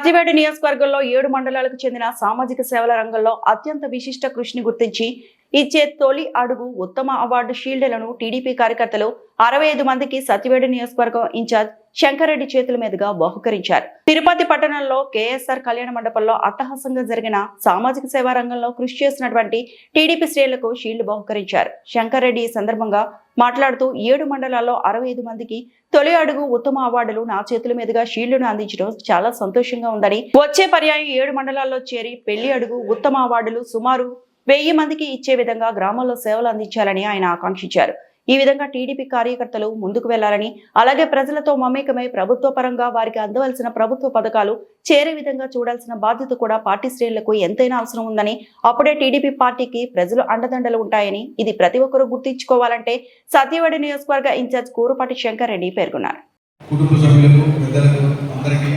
సత్యవేడి నియోజకవర్గంలో ఏడు మండలాలకు చెందిన సామాజిక సేవల రంగంలో అత్యంత విశిష్ట కృషిని గుర్తించి ఇచ్చే తొలి అడుగు ఉత్తమ అవార్డు షీల్డ్లను టీడీపీ కార్యకర్తలు అరవై ఐదు మందికి సత్యవేడు నియోజకవర్గం ఇన్ఛార్జ్ శంకరెడ్డి చేతుల మీదుగా బహుకరించారు. తిరుపతి పట్టణంలో కేఎస్ఆర్ కళ్యాణ మండపంలో అట్టహాసంగా జరిగిన సామాజిక సేవా రంగంలో కృషి చేసినటువంటి టీడీపీ శ్రేణులకు షీల్డ్ బహుకరించారు. శంకరెడ్డి ఈ సందర్భంగా మాట్లాడుతూ ఏడు మండలాల్లో అరవై ఐదు మందికి తొలి అడుగు ఉత్తమ అవార్డులు నా చేతుల మీదుగా షీల్డ్ను అందించడం చాలా సంతోషంగా ఉందని. వచ్చే పర్యాయం ఏడు మండలాల్లో చేరి పెళ్ళి అడుగు ఉత్తమ అవార్డులు సుమారు వెయ్యి మందికి ఇచ్చే విధంగా గ్రామాల్లో సేవలు అందించాలని ఆయన ఆకాంక్షించారు. ఈ విధంగా టీడీపీ కార్యకర్తలు ముందుకు వెళ్ళాలని అలాగే ప్రజలతో మమేకమై ప్రభుత్వ పరంగా వారికి అందవలసిన ప్రభుత్వ పథకాలు చేరే విధంగా చూడాల్సిన బాధ్యత కూడా పార్టీ శ్రేణులకు ఎంతైనా అవసరం ఉందని అప్పుడే టీడీపీ పార్టీకి ప్రజలు అండదండలు ఉంటాయని ఇది ప్రతి ఒక్కరూ గుర్తించుకోవాలంటే సత్యవాడి నియోజకవర్గ ఇన్ఛార్జ్ కూరపాటి శంకర్ రెడ్డి పేర్కొన్నారు. కుటుంబ సభ్యులకు పెద్దలకు అందరికీ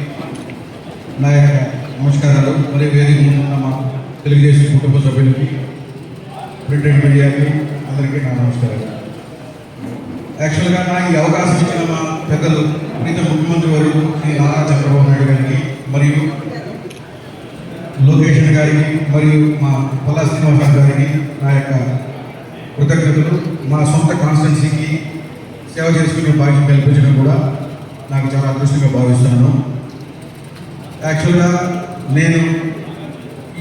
నా యొక్క నమస్కారాలు. మరియు వేదిక మా తెలుగుదేశం కుటుంబ సభ్యులకి మీడియాకి అందరికీ నా నమస్కారాలు. యాక్చువల్గా నాకు ఈ అవకాశం ఇచ్చిన మా పెద్దలు ప్రీత ముఖ్యమంత్రి వారు శ్రీ నారా చంద్రబాబు నాయుడు గారికి మరియు లోకేషన్ గారికి మరియు మా పొల్లా శ్రీనివాసరావు గారికి నా యొక్క కృతజ్ఞతలు. మా సొంత కాన్స్టిట్యున్సీకి సేవ చేసుకునే బాధ్యత కల్పించడం కూడా నాకు చాలా అదృష్టంగా భావిస్తున్నాను. యాక్చువల్గా నేను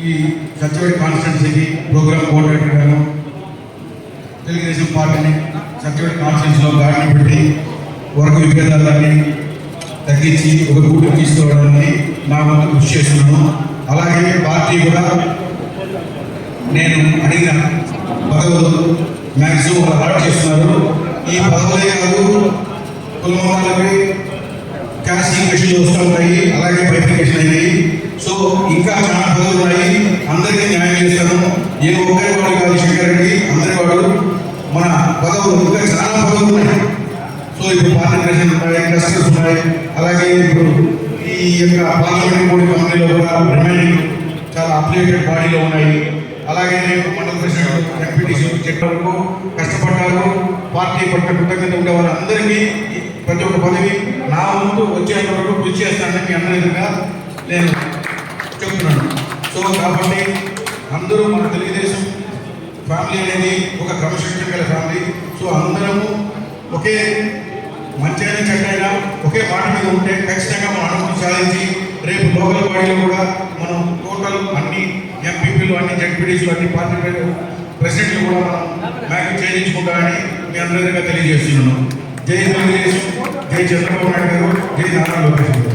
ఈ సత్యవేడి కాన్స్టిట్యున్సీకి ప్రోగ్రామ్ కోఆర్డినేటర్గాను తెలుగుదేశం పార్టీని చక్కటి కాన్స్టిట్యున్సీలో గాడిని పెట్టి వర్గ విభేదాలన్నీ తగ్గించి ఒక కూట తీసుకోవడానికి నా వంతు కృషి చేస్తున్నాను. అలాగే పార్టీ కూడా నేను అడిగిన పదవులు మ్యాక్సిమం అలాట్ చేస్తున్నారు. ఈ పదవులే కాదు కులం వాళ్ళకి క్యాస్టింగ్ మెషిన్లు వస్తూ ఉంటాయి అలాగే బయటికేషన్ అయినాయి. సో ఇంకా చాలా పదవులు ఉన్నాయి. అందరికీ న్యాయం చేస్తాను. ఏ ఒక్కరి వాడు కాదు శంకర్ రెడ్డి అందరి వాడు మన పదవులు ఇంకా చాలా పదవులు ఉన్నాయి. సో ఇప్పుడు పార్టికేషన్ ఉన్నాయి క్లస్టర్స్ ఉన్నాయి. అలాగే ఇప్పుడు ఈ యొక్క పార్లమెంట్ బోర్డు కంపెనీలో కూడా రిమైనింగ్ చాలా అప్లికేటెడ్ బాడీలో ఉన్నాయి. అలాగే నేను మండల ప్రెసిడెంట్ ఎంపీటీసీ చెప్పే వరకు కష్టపడ్డారు. పార్టీ పట్ల కృతజ్ఞత ఉండే వాళ్ళందరికీ ప్రతి ఒక్క పదవి నా ముందు వచ్చేంత వరకు కృషి చేస్తానని మీ అందరి నేను చెప్తున్నాను. సో కాబట్టి అందరూ మన తెలుగుదేశం ఫ్యామిలీ అనేది ఒక క్రమశిక్షణ గల ఫ్యామిలీ. సో అందరము ఒకే మంచి అయినా చెడ్డ అయినా ఒకే మాట మీద ఉంటే ఖచ్చితంగా మనం అనుమతి సాధించి రేపు లోకల్ బాడీలో కూడా మనం టోటల్ అన్ని ఎంపీపీలు అన్ని జడ్పీడీసీలు అన్ని పార్టీ ప్రెసిడెంట్లు కూడా మనం మ్యాక్ చేయించుకుంటామని మీ అందరికీ తెలియజేస్తున్నాను. జై తెలుగుదేశం జై చంద్రబాబు నాయుడు గారు జై నారా లోకేష్ గారు.